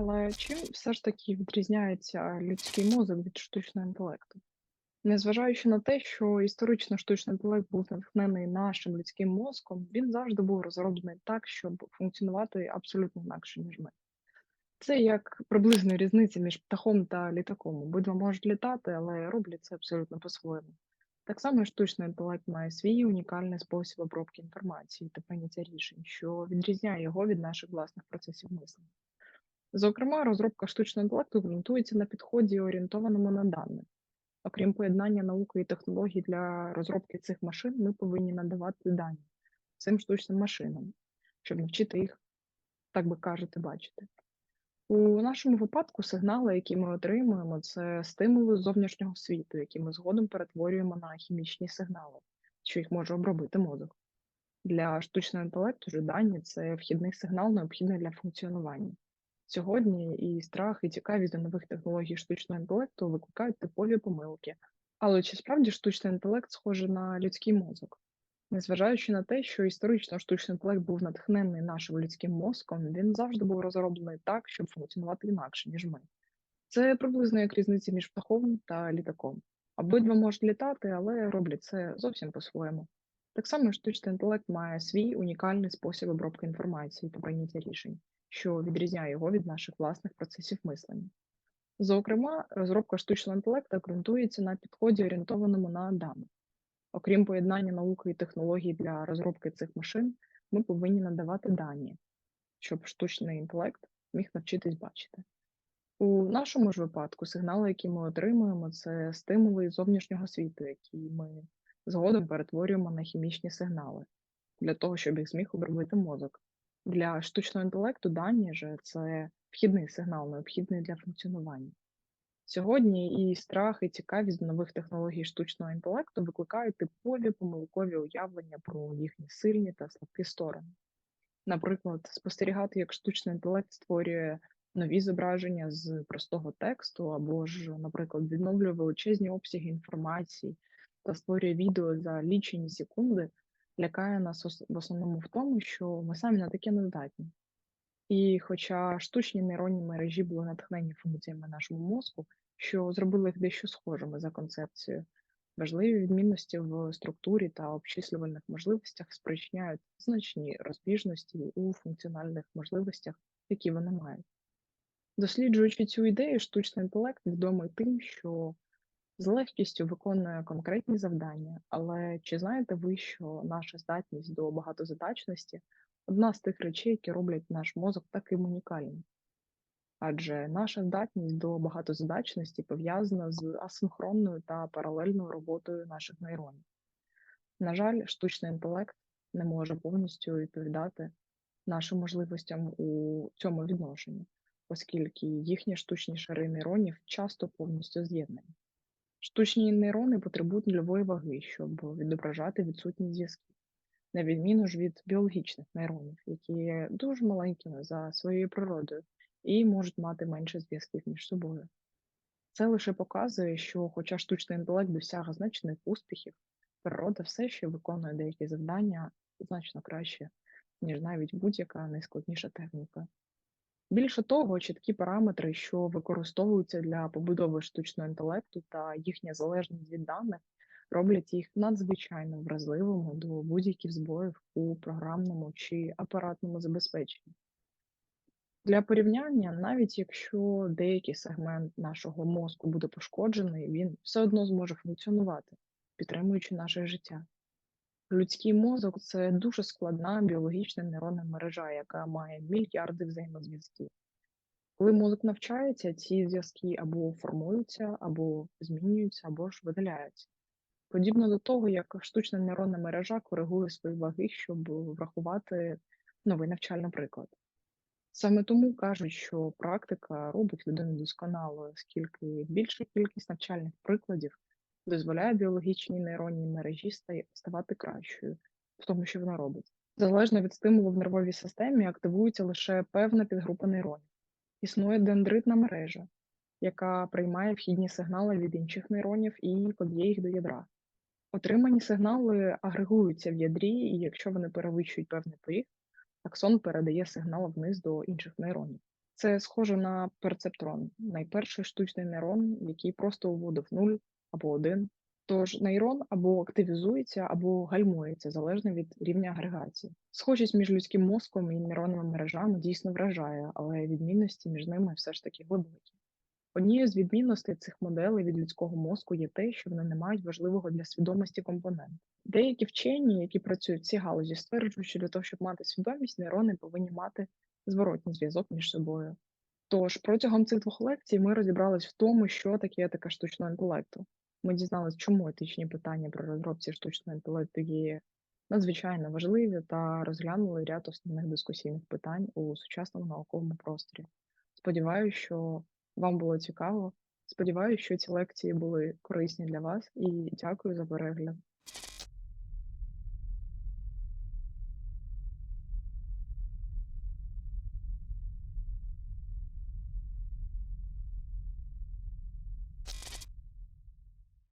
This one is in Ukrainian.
Але чим все ж таки відрізняється людський мозок від штучного інтелекту? Незважаючи на те, що історично штучний інтелект був натхнений нашим людським мозком, він завжди був розроблений так, щоб функціонувати абсолютно інакше, ніж ми. Це як приблизна різниця між птахом та літаком. Обидва можуть літати, але роблять це абсолютно по-своєму. Так само штучний інтелект має свій унікальний спосіб обробки інформації та прийняття рішень, що відрізняє його від наших власних процесів мислення. Зокрема, розробка штучного інтелекту ґрунтується на підході, орієнтованому на дані. Окрім поєднання науки і технологій для розробки цих машин, ми повинні надавати дані цим штучним машинам, щоб навчити їх, так би кажете, бачити. У нашому випадку сигнали, які ми отримуємо, це стимули зовнішнього світу, які ми згодом перетворюємо на хімічні сигнали, що їх може обробити мозок. Для штучного інтелекту дані це вхідний сигнал, необхідний для функціонування. Сьогодні і страх, і цікавість до нових технологій штучного інтелекту викликають типові помилки. Але чи справді штучний інтелект схожий на людський мозок? Незважаючи на те, що історично штучний інтелект був натхнений нашим людським мозком, він завжди був розроблений так, щоб функціонувати інакше, ніж ми. Це приблизно як різниця між птахом та літаком. Обидва можуть літати, але роблять це зовсім по-своєму. Так само штучний інтелект має свій унікальний спосіб обробки інформації та прийняття рішень, що відрізняє його від наших власних процесів мислення. Зокрема, розробка штучного інтелекту ґрунтується на підході, орієнтованому на дані. Окрім поєднання науки і технологій для розробки цих машин, ми повинні надавати дані, щоб штучний інтелект міг навчитись бачити. У нашому ж випадку сигнали, які ми отримуємо, це стимули зовнішнього світу, які ми згодом перетворюємо на хімічні сигнали для того, щоб їх зміг обробити мозок. Для штучного інтелекту дані же це вхідний сигнал, необхідний для функціонування. Сьогодні і страх, і цікавість до нових технологій штучного інтелекту викликають типові помилкові уявлення про їхні сильні та слабкі сторони. Наприклад, спостерігати, як штучний інтелект створює нові зображення з простого тексту, або ж, наприклад, відновлює величезні обсяги інформації та створює відео за лічені секунди, лякає нас в основному в тому, що ми самі на таке не здатні. І хоча штучні нейронні мережі були натхнені функціями нашого мозку, що зробили їх дещо схожими за концепцією, важливі відмінності в структурі та обчислювальних можливостях спричиняють значні розбіжності у функціональних можливостях, які вони мають. Досліджуючи цю ідею, штучний інтелект відомий тим, що з легкістю виконує конкретні завдання, але чи знаєте ви, що наша здатність до багатозадачності одна з тих речей, які роблять наш мозок таким унікальним? Адже наша здатність до багатозадачності пов'язана з асинхронною та паралельною роботою наших нейронів. На жаль, штучний інтелект не може повністю відповідати нашим можливостям у цьому відношенні, оскільки їхні штучні шари нейронів часто повністю з'єднані. Штучні нейрони потребують нульової ваги, щоб відображати відсутність зв'язків, на відміну ж від біологічних нейронів, які є дуже маленькими за своєю природою і можуть мати менше зв'язків між собою. Це лише показує, що, хоча штучний інтелект досяг значних успіхів, природа все ще виконує деякі завдання значно краще, ніж навіть будь-яка найскладніша техніка. Більше того, чіткі параметри, що використовуються для побудови штучного інтелекту та їхня залежність від даних, роблять їх надзвичайно вразливими до будь-яких збоїв у програмному чи апаратному забезпеченні. Для порівняння, навіть якщо деякий сегмент нашого мозку буде пошкоджений, він все одно зможе функціонувати, підтримуючи наше життя. Людський мозок це дуже складна біологічна нейронна мережа, яка має мільярди взаємозв'язків. Коли мозок навчається, ці зв'язки або формуються, або змінюються, або ж видаляються. Подібно до того, як штучна нейронна мережа коригує свої ваги, щоб врахувати новий навчальний приклад. Саме тому кажуть, що практика робить людину досконалою, оскільки більша кількість навчальних прикладів дозволяє біологічній нейронній мережі ставати кращою в тому, що вона робить. Залежно від стимулу в нервовій системі активується лише певна підгрупа нейронів. Існує дендритна мережа, яка приймає вхідні сигнали від інших нейронів і подає їх до ядра. Отримані сигнали агрегуються в ядрі, і якщо вони перевищують певний поріг, аксон передає сигнал вниз до інших нейронів. Це схоже на перцептрон, найперший штучний нейрон, який просто вводив 0 або 1. Тож нейрон або активізується, або гальмується залежно від рівня агрегації. Схожість між людським мозком і нейронними мережами дійсно вражає, але відмінності між ними все ж таки глибокі. Однією з відмінностей цих моделей від людського мозку є те, що вони не мають важливого для свідомості компонента. Деякі вчені, які працюють в цій галузі, стверджують, що для того, щоб мати свідомість, нейрони повинні мати зворотній зв'язок між собою. Тож протягом цих двох лекцій ми розібрались в тому, що таке етика штучного інтелекту. Ми дізналися, чому етичні питання при розробці штучного інтелекту є надзвичайно важливі та розглянули ряд основних дискусійних питань у сучасному науковому просторі. Сподіваюся, що вам було цікаво. Сподіваюся, що ці лекції були корисні для вас і дякую за перегляд.